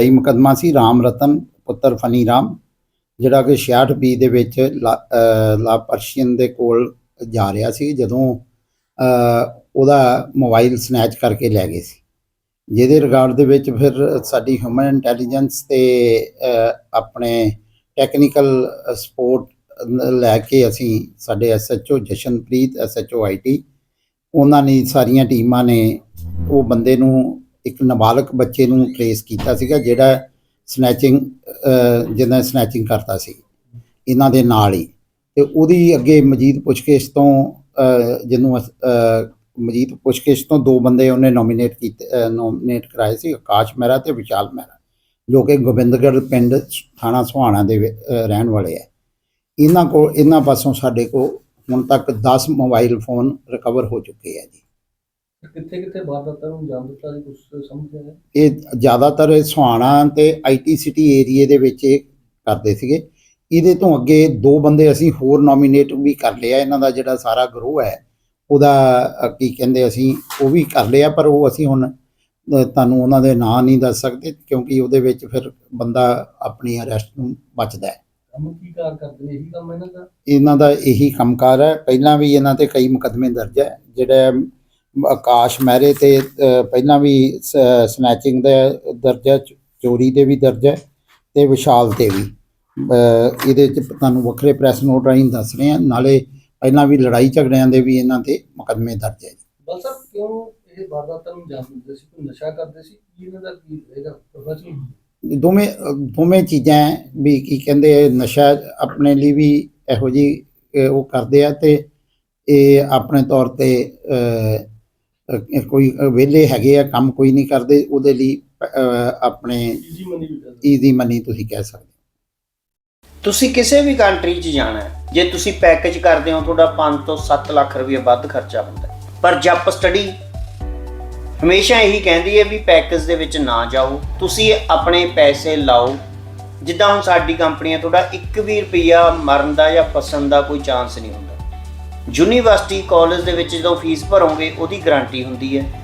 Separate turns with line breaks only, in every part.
ਫੌਜਦਾਰੀ ਮੁਕੱਦਮਾ ਸੀ, ਰਾਮ ਰਤਨ, ਪੁੱਤਰ ਫਨੀ ਰਾਮ, ਜਿਹੜਾ ਕਿ 66 ਬੀ ਦੇ ਵਿੱਚ ਲਾ, ਅਹ ਪਰਸ਼ੀਅਨ ਦੇ ਕੋਲ ਜਾ ਰਿਹਾ ਸੀ, ਜਦੋਂ ਉਹਦਾ ਮੋਬਾਈਲ ਸਨੈਚ ਕਰਕੇ ਲੈ ਗਏ ਸੀ। ਜਿਹਦੇ ਰਿਗਾਰਡ ਦੇ ਵਿੱਚ ਫਿਰ ਸਾਡੀ ਹਿਊਮਨ ਇੰਟੈਲੀਜੈਂਸ ਤੇ ਆਪਣੇ ਟੈਕਨੀਕਲ ਸਪੋਰਟ ਲੈ ਕੇ ਅਸੀਂ ਸਾਡੇ ਐਸਐਚਓ ਜਸ਼ਨਪ੍ਰੀਤ ਐਸਐਚਓ ਆਈਟੀ ਉਹਨਾਂ ਨੇ ਸਾਰੀਆਂ ਟੀਮਾਂ ਨੇ ਉਹ ਬੰਦੇ ਨੂੰ ਇੱਕ ਨਾਬਾਲਗ ਬੱਚੇ ਨੂੰ ਟ੍ਰੇਸ ਕੀਤਾ ਸੀਗਾ ਜਿਹੜਾ ਸਨੈਚਿੰਗ ਜਿਹਦਾ ਸਨੈਚਿੰਗ ਕਰਤਾ ਸੀ। ਇਹਨਾਂ ਦੇ ਨਾਲ ਹੀ। ਤੇ ਉਹਦੀ ਅੱਗੇ ਮਜੀਦ ਪੁੱਛਗਿੱਛ ਤੋਂ ਜਿਹਨੂੰ ਅਸ- ਅਹ, ਮਜੀਦ ਪੁੱਛਗਿੱਛ ਤੋਂ ਦੋ ਬੰਦੇ ਉਹਨੇ ਨੋਮੀਨੇਟ ਕੀਤੇ ਨੋਮੀਨੇਟ ਕਰਾਏ ਸੀ ਆਕਾਸ਼ ਮਹਿਰਾ ਤੇ ਵਿਸ਼ਾਲ ਮਹਿਰਾ ਜੋ ਕਿ ਗੋਬਿੰਦਗੜ੍ਹ ਪਿੰਡ ਥਾਣਾ ਸੁਹਾਣਾ ਦੇ ਰਹਿਣ ਵਾਲੇ ਆ ਇਹਨਾਂ ਕੋਲ ਇਹਨਾਂ ਪਾਸੋਂ ਸਾਡੇ ਕੋਲ ਹੁਣ ਤੱਕ 10 ਮੋਬਾਈਲ ਫੋਨ ਰਿਕਵਰ ਹੋ ਚੁੱਕੇ ਆ ਜੀ।
ਕਿੱਥੇ ਕਿੱਥੇ ਵਾਰਦਾਤਾਂ ਨੂੰ ਅੰਜਾਮ ਦਿੱਤਾ ਜੀ ਕੁਝ ਸਮਝ ਆਇਆ।
ਇਹ ਜ਼ਿਆਦਾਤਰ ਇਹ ਸੁਹਾਣਾ ਤੇ ਆਈਟੀ ਸਿਟੀ ਏਰੀਏ ਦੇ ਵਿੱਚ ਇਹ ਕਰਦੇ ਸੀਗੇ। ਇਹਦੇ ਤੋਂ ਅੱਗੇ ਦੋ ਬੰਦੇ ਅਸੀਂ ਹੋਰ ਨੋਮੀਨੇਟ ਵੀ ਕਰ ਲਿਆ। ਇਹਨਾਂ ਦਾ ਜਿਹੜਾ ਸਾਰਾ ਗਰੋਹ ਹੈ ਉਹਦਾ ਕੀ ਕਹਿੰਦੇ ਅਸੀਂ ਉਹ ਵੀ ਕਰ ਲਿਆ ਪਰ ਉਹ ਅਸੀਂ ਹੁਣ ਤੁਹਾਨੂੰ ਉਹਨਾਂ ਦੇ ਨਾਂ ਨਹੀਂ ਦੱਸ ਸਕਦੇ ਕਿਉਂਕਿ ਉਹਦੇ ਵਿੱਚ ਫਿਰ ਬੰਦਾ ਆਪਣੀ ਅਰੈਸਟ ਨੂੰ ਬਚਦਾ ਹੈ।
ਕੰਮ ਕੀ ਕਾਰ ਕਰਦੇ ਨੇ? ਇਹੀ ਕੰਮ ਇਹਨਾਂ ਦਾ?
ਇਹਨਾਂ ਦਾ ਇਹੀ ਕੰਮਕਾਰ ਹੈ। ਪਹਿਲਾਂ ਵੀ ਇਹਨਾਂ ਤੇ ਕਈ ਮੁਕੱਦਮੇ ਦਰਜ ਹੈ ਜਿਹੜਾ ਆਕਾਸ਼ ਮਹਿਰੇ ਤੇ ਪਹਿਲਾਂ ਵੀ ਸਨੈਚਿੰਗ ਦਾ ਦਰਜ ਚੋਰੀ ਦੇ ਵੀ ਦਰਜ ਹੈ ਤੇ ਵਿਸ਼ਾਲ ਤੇ ਵੀ। ਇਹਦੇ ਚ ਤੁਹਾਨੂੰ ਵੱਖਰੇ ਪ੍ਰੈਸ ਨੋਟ ਰਾਹੀਂ ਦੱਸ ਰਹੇ ਹਾਂ। ਨਾਲੇ ਪਹਿਲਾਂ ਵੀ ਲੜਾਈ ਝਗੜਿਆਂ ਦੇ ਵੀ ਇਹਨਾਂ ਤੇ ਮੁਕੱਦਮੇ ਦਰਜ ਹੈ
ਬਸ ਸਰ ਕਿਉਂ ਇਹ ਵਾਰਦਾਤਾਂ ਨੂੰ ਅੰਜਾਮ ਦਿੰਦੇ ਸੀ? ਕੋਈ ਨਸ਼ਾ ਕਰਦੇ ਸੀ? ਕੀ ਇਹਨਾਂ ਦਾ ਕੀ ਇਹਦਾ ਪ੍ਰੋਫੈਸ਼ਨ
ਦੋਵੇਂ ਦੋਵੇਂ ਚੀਜ਼ਾਂ ਵੀ ਕੀ ਕਹਿੰਦੇ ਨਸ਼ਾ ਆਪਣੇ ਲਈ ਵੀ ਇਹੋ ਜੀ ਉਹ ਕਰਦੇ ਆ ਤੇ ਇਹ ਆਪਣੇ ਤੌਰ ਤੇ ਕੋਈ ਵਿਹਲੇ ਹੈਗੇ ਆ ਕੰਮ ਕੋਈ ਨਹੀਂ ਕਰਦੇ ਉਹਦੇ ਲਈ ਆਪਣੇ
ਈਜ਼ੀ ਮਨੀ
ਤੁਸੀਂ ਕਹਿ ਸਕਦੇ।
ਤੁਸੀਂ ਕਿਸੇ ਵੀ ਕੰਟਰੀ 'ਚ ਜਾਣਾ ਹੈ ਜੇ ਤੁਸੀਂ ਪੈਕੇਜ ਕਰਦੇ ਹੋ ਤੁਹਾਡਾ 5 ਤੋਂ 7 ਲੱਖ ਰੁਪਏ ਵੱਧ ਖਰਚਾ ਹੁੰਦਾ। ਪਰ ਜੱਪ ਸਟੱਡੀ ਹਮੇਸ਼ਾ ਇਹੀ ਕਹਿੰਦੀ ਹੈ ਵੀ ਪੈਕੇਜ ਦੇ ਵਿੱਚ ਨਾ ਜਾਓ ਤੁਸੀਂ ਆਪਣੇ ਪੈਸੇ ਲਾਓ ਜਿੱਦਾਂ ਹੁਣ ਸਾਡੀ ਕੰਪਨੀ ਹੈ ਤੁਹਾਡਾ 1 ਵੀ ਰੁਪਿਆ ਮਰਨ ਦਾ ਜਾਂ ਫਸਣ ਦਾ ਕੋਈ ਚਾਂਸ ਨਹੀਂ ਹੁੰਦਾ ਯੂਨੀਵਰਸਿਟੀ ਕਾਲਜ ਦੇ ਵਿੱਚ ਜਦੋਂ ਫੀਸ ਭਰੋਗੇ, ਉਹਦੀ ਗਾਰੰਟੀ ਹੁੰਦੀ ਹੈ।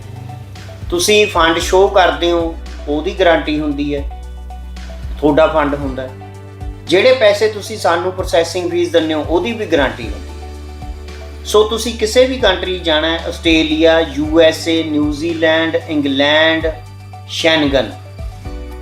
ਤੁਸੀਂ ਫੰਡ ਸ਼ੋਅ ਕਰਦੇ ਹੋ, ਉਹਦੀ ਗਾਰੰਟੀ ਹੁੰਦੀ ਹੈ। ਤੁਹਾਡਾ ਫੰਡ ਹੁੰਦਾ ਹੈ। ਜਿਹੜੇ ਪੈਸੇ ਤੁਸੀਂ ਸਾਨੂੰ ਪ੍ਰੋਸੈਸਿੰਗ ਫੀਸ ਦਿੰਦੇ ਹੋ, ਉਹਦੀ ਵੀ ਗਾਰੰਟੀ ਹੁੰਦੀ ਹੈ। ਸੋ ਤੁਸੀਂ ਕਿਸੇ ਵੀ ਕੰਟਰੀ ਜਾਣਾ ਹੈ, Australia U S A New Zealand England Schengen